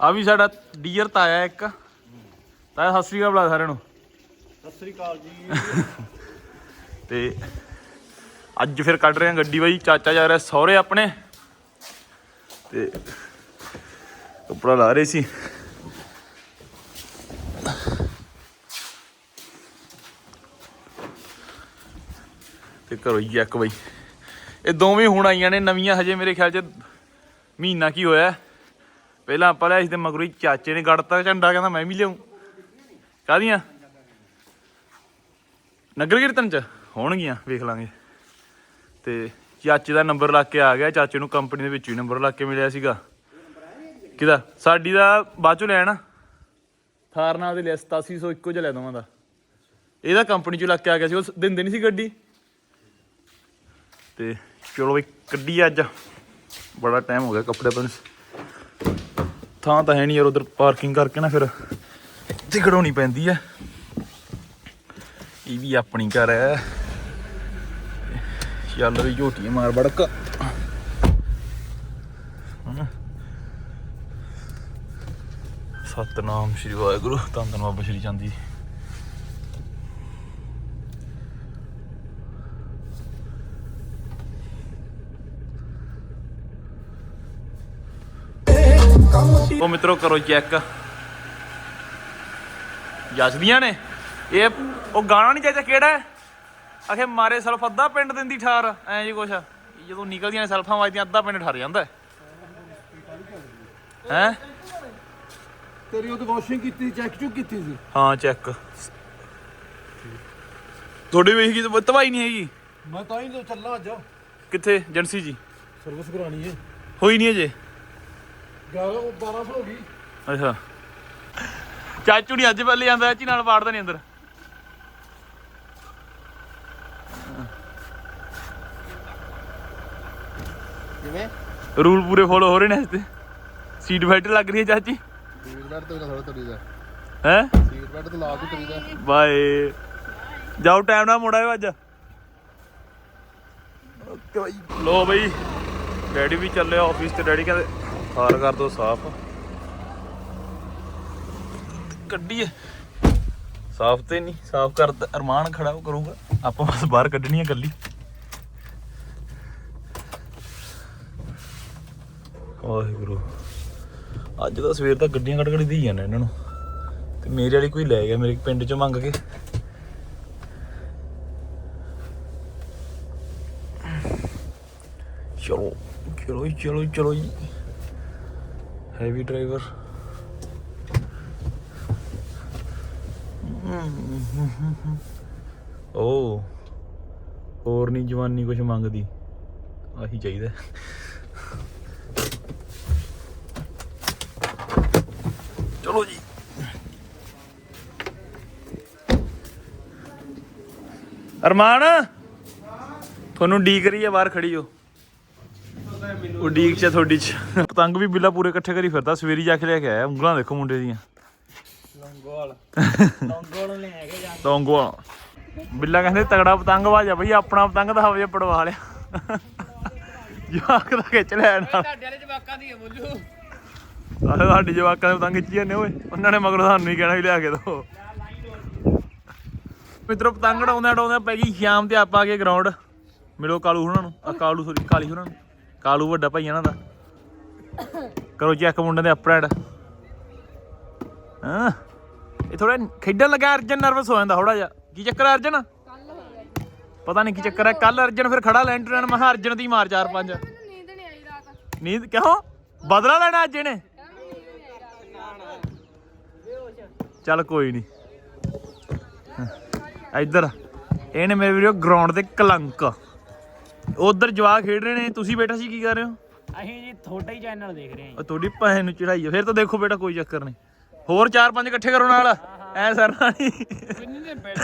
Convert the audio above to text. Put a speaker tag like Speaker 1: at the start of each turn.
Speaker 1: ਆ ਵੀ ਸਾਡਾ ਡੀਅਰ ਤਾਇਆ ਇੱਕ। ਤਾਇਆ ਸਤਿ ਸ੍ਰੀ ਅਕਾਲ ਬੁਲਾ ਸਾਰਿਆਂ ਨੂੰ।
Speaker 2: ਸਤਿ ਸ੍ਰੀ ਅਕਾਲ ਜੀ।
Speaker 1: ਤੇ ਅੱਜ ਫਿਰ ਕੱਢ ਰਹੇ ਹਾਂ ਗੱਡੀ ਬਾਈ ਚਾਚਾ ਜਾ ਰਿਹਾ ਸਹੁਰੇ ਆਪਣੇ। ਤੇ ਕੱਪੜਾ ਲਾ ਰਹੇ ਸੀ। ਤੇ ਕਰੋ ਜੈਕ ਬਾਈ। ਇਹ ਦੋਵੇਂ ਹੁਣ ਆਈਆਂ ਨੇ ਨਵੀਆਂ ਹਜੇ ਮੇਰੇ ਖਿਆਲ ਚ ਮਹੀਨਾ ਕੀ ਹੋਇਆ। ਪਹਿਲਾਂ ਆਪਾਂ ਲਿਆ ਸੀ ਤੇ ਮਗਰੋਂ ਹੀ ਚਾਚੇ ਨੇ ਗੜਤਾ ਝੰਡਾ, ਕਹਿੰਦਾ ਮੈਂ ਵੀ ਲਿਆਉਂ ਕਾਹਦੀਆਂ? ਨਗਰ ਕੀਰਤਨ ਚ ਹੋਣਗੀਆਂ, ਵੇਖ ਲਾਂਗੇ। ਤੇ ਚਾਚੇ ਦਾ ਨੰਬਰ ਲੱਗ ਕੇ ਆ ਗਿਆ, ਚਾਚੇ ਨੂੰ ਕੰਪਨੀ ਦੇ ਵਿੱਚੋਂ ਹੀ ਨੰਬਰ ਲੱਗ ਕੇ ਮਿਲਿਆ ਸੀਗਾ। ਕਿਹਦਾ? ਸਾਡੀ ਦਾ ਬਾਅਦ ਚੋਂ ਲੈਣਾ। ਥਾਰ ਨਾਲ ਦੇ ਲਿਆ 8700 ਇੱਕੋ ਜਿਹਾ ਲੈ ਦਵਾਂ ਦਾ। ਇਹਦਾ ਕੰਪਨੀ ਚੋਂ ਲੱਗ ਕੇ ਆ ਗਿਆ ਸੀ, ਉਹ ਦਿੰਦੇ ਨਹੀਂ ਸੀ ਗੱਡੀ। ਤੇ ਚਲੋ ਵੀ ਕੱਢੀ ਅੱਜ। ਬੜਾ ਟਾਈਮ ਹੋ ਗਿਆ ਕੱਪੜੇ ਪਾਉਣ ਨੂੰ। ਥਾਂ ਤਾਂ ਹੈ ਨਹੀਂ ਯਾਰ, ਉਧਰ ਪਾਰਕਿੰਗ ਕਰਕੇ ਨਾ ਫਿਰ ਇੱਥੇ ਖੜਾਉਣੀ ਪੈਂਦੀ ਹੈ ਇਹ ਵੀ ਆਪਣੀ ਘਰ ਹੈ। ਚੱਲ ਵੀ ਝੋਟੀ ਮਾਰ ਬੜਕ ਹਨਾ। ਸਤਨਾਮ ਸ਼੍ਰੀ ਵਾਹਿਗੁਰੂ, ਧੰਨ ਧੰਨ ਬਾਬਾ ਸ਼੍ਰੀ ਚੰਦ ਜੀ। ਉਹ ਮਿੱਤਰੋ ਕਰੋ ਚੈੱਕ ਜੱਜਦੀਆਂ ਨੇ। ਇਹ ਉਹ ਗਾਣਾ ਨਹੀਂ ਚਾਚਾ ਕਿਹੜਾ ਹੈ? ਆਖੇ ਮਾਰੇ ਸਲਫ ਅੱਧਾ ਪਿੰਡ ਦਿੰਦੀ ਠਾਰ। ਐ ਜੀ ਕੁਛ ਜਦੋਂ ਨਿਕਲਦੀਆਂ ਨੇ ਸਲਫਾਂ ਵੱਜਦੀਆਂ ਅੱਧਾ ਪਿੰਡ ਠਰ ਜਾਂਦਾ ਹੈ।
Speaker 2: ਤੇਰੀ ਉਹ ਵਾਸ਼ਿੰਗ ਕੀਤੀ ਚੈੱਕ ਚੁੱਕ ਕੀਤੀ ਸੀ?
Speaker 1: ਹਾਂ ਚੈੱਕ ਤੁਹਾਡੀ ਵੇਖ ਕੀ ਤਵਾਈ ਨਹੀਂ ਹੈਗੀ।
Speaker 2: ਮੈਂ ਤਾਂ ਹੀ ਤਾਂ ਚੱਲਾਂ ਅੱਜ।
Speaker 1: ਕਿੱਥੇ? ਏਜੰਸੀ ਜੀ।
Speaker 2: ਸਰਵਿਸ ਕਰਾਣੀ ਹੈ।
Speaker 1: ਹੋਈ ਨਹੀਂ ਅਜੇ।
Speaker 2: 11 1200 ਹੋ ਗਈ।
Speaker 1: ਅੱਛਾ। ਚਾਚੂ ਨਹੀਂ ਅੱਜ ਪਹਿਲੇ ਆਂਦਾ ਚਾਚੀ ਨਾਲ ਵਾੜਦਾ ਨਹੀਂ ਅੰਦਰ।
Speaker 2: ਕਿਵੇਂ?
Speaker 1: ਰੂਲ ਪੂਰੇ ਫੋਲੋ ਹੋ ਰਹੇ ਨੇ ਇਸ ਤੇ ਸੀਟ ਬੈਲਟ ਲੱਗ ਰਹੀ ਹੈ ਚਾਚੀ।
Speaker 2: ਸੀਟ ਬੈਲਟ ਤੇ ਥੋੜਾ ਤਰੀਦਾ
Speaker 1: ਹੈ?
Speaker 2: ਸੀਟ ਬੈਲਟ ਤੇ ਲਾ ਕੇ ਤਰੀਦਾ
Speaker 1: ਬਾਏ। ਜਾਓ ਟਾਈਮ ਨਾਲ ਮੁੜ ਅੱਜ। ਓਕੇ ਬਾਈ। ਲੋ ਬਈ ਡੈਡੀ ਵੀ ਚੱਲੇ ਆਫਿਸ ਤੇ। ਡੈਡੀ ਕਹਿੰਦੇ ਹਾਰ ਕਰ ਦੋ ਸਾਫ਼। ਕੱਢੀਏ। ਸਾਫ਼ ਤੇ ਨਹੀਂ ਸਾਫ਼ ਕਰ ਅਰਮਾਨ ਖੜਾ ਉਹ ਕਰੂਗਾ। ਆਪਾਂ ਬਸ ਬਾਹਰ ਕੱਢਣੀ ਹੈ ਗੱਲੀ ਵਾਹਿਗੁਰੂ। ਅੱਜ ਤਾਂ ਸਵੇਰ ਤੱਕ ਗੱਡੀਆਂ ਕੱਢ ਕੱਢ ਦੀ ਜਾਂਦੇ ਇਹਨਾਂ ਨੂੰ। ਤੇ ਮੇਰੇ ਵਾਲੀ ਕੋਈ ਲੈ ਗਿਆ ਮੇਰੇ ਪਿੰਡ ਚੋਂ ਮੰਗ ਕੇ। ਚਲੋ ਚਲੋ ਚਲੋ ਚਲੋ ਜੀ। ਹੈਵੀ ਡਰਾਈਵਰ ਓ, ਹੋਰ ਨਹੀਂ ਜਵਾਨੀ ਕੁਝ ਮੰਗਦੀ। ਆਹੀ ਚਾਹੀਦਾ। ਚਲੋ ਜੀ। ਅਰਮਾਨ, ਤੁਹਾਨੂੰ ਡੀ ਰਹੀ ਹੈ ਬਾਹਰ ਖੜੀ ਹੋ। ਉਹ ਡੀਕ ਚ ਤੁਹਾਡੀ ਚ। ਪਤੰਗ ਵੀ ਬਿੱਲਾ ਪੂਰੇ ਇਕੱਠੇ ਕਰੀ ਫਿਰਦਾ ਸਵੇਰੀ ਜਾ ਕੇ ਲੈ ਕੇ ਆਇਆ ਉਂਗਲਾਂ ਦੇਖੋ ਮੁੰਡੇ ਦੀਆਂ।
Speaker 2: ਲੰਗੋਲ ਲੰਗੋਲ ਲੈ ਕੇ ਜਾ
Speaker 1: ਲੌਂਗੋ ਬਿੱਲਾ ਕਹਿੰਦੇ ਤਗੜਾ ਪਤੰਗ ਵਾਜਾ ਬਈ ਆਪਣਾ ਪਤੰਗ ਤਾਂ ਹਵੇ ਪੜਵਾ ਲਿਆ। ਜਵਾਕ ਦਾ ਖਿੱਚ ਨਾਲ।
Speaker 2: ਤੁਹਾਡੇ ਵਾਲੇ ਜਵਾਕਾਂ ਦੀ ਬੋਲੂ।
Speaker 1: ਆਹ ਸਾਡੇ ਜਵਾਕਾਂ ਦੇ ਪਤੰਗ ਖਿੱਚੀ ਜਾਂਦੇ ਓਏ। ਉਹਨਾਂ ਨੇ ਮਗਰ ਸਾਨੂੰ ਹੀ ਕਹਿਣਾ ਵੀ ਲਿਆ ਕੇ ਦੋ। ਮਿੱਤਰੋ ਪਤੰਗ ਉਡਾਉਂਦੇ ਉਡਾਉਂਦੇ ਪੈ ਗਈ ਸ਼ਾਮ ਤੇ ਆਪਾਂ ਆ ਗਏ ਗਰਾਊਂਡ ਮਿਲੋ ਕਾਲੂ ਹੁਣਾਂ ਨੂੰ। ਆ ਕਾਲੂ ਸੋਰੀ ਕਾਲੀ ਹੁਣਾਂ ਨੂੰ। ਕਾਲੂ ਵੱਡਾ ਭਾਈ ਇਹਨਾਂ ਦਾ। ਕਰੋ ਚੈੱਕ ਮੁੰਡੇ ਦੇ ਅਪਰੈਡ ਹਾਂ। ਇਹ ਥੋੜਾ ਖੇਡਣ ਲੱਗਾ ਅਰਜਨ ਨਰਵਸ ਹੋ ਜਾਂਦਾ ਥੋੜਾ ਜਿਹਾ। ਕੀ ਚੱਕਰ ਹੈ ਅਰਜਨ? ਪਤਾ ਨਹੀਂ ਕੀ ਚੱਕਰ ਹੈ ਕੱਲ ਅਰਜਨ ਫਿਰ ਖੜਾ ਲੈਂਟਰਨ ਮੈਂ ਕਿਹਾ ਅਰਜਨ ਦੀ ਮਾਰ ਚਾਰ ਪੰਜ।
Speaker 3: ਨੀਂਦ ਨਹੀਂ ਆਈ ਰਾਤ।
Speaker 1: ਨੀਂਦ ਕਿਉਂ? ਬਦਲਾ ਲੈਣਾ ਅੱਜ ਇਹਨੇ। ਚੱਲ ਕੋਈ ਨਹੀਂ। ਇੱਧਰ। ਇਹਨੇ ਮੇਰੇ ਵੀਡੀਓ ਗਰਾਊਂਡ ਤੇ ਕਲੰਕ। ਉਧਰ ਜਵਾਕ ਖੇਡ ਰਹੇ ਨੇ ਤੁਸੀਂ ਬੈਠਾ ਸੀ ਕੀ ਕਰ ਰਹੇ ਹੋ?
Speaker 4: ਅਸੀਂ ਜੀ ਤੁਹਾਡਾ ਹੀ ਚੈਨਲ ਦੇਖ ਰਹੇ ਹਾਂ
Speaker 1: ਉਹ ਤੁਹਾਡੀ ਭੈਣ ਨੂੰ ਚੜਾਈ ਹੈ ਫਿਰ ਤਾਂ ਦੇਖੋ ਬੇਟਾ ਕੋਈ ਚੱਕਰ ਨਹੀਂ। ਹੋਰ ਚਾਰ ਪੰਜ ਇਕੱਠੇ ਕਰੋ ਨਾਲ ਐ ਸਰਨਾ ਨਹੀਂ।
Speaker 4: ਜੀ। ਕਿੰਨੇ ਦੇ ਬੈਠ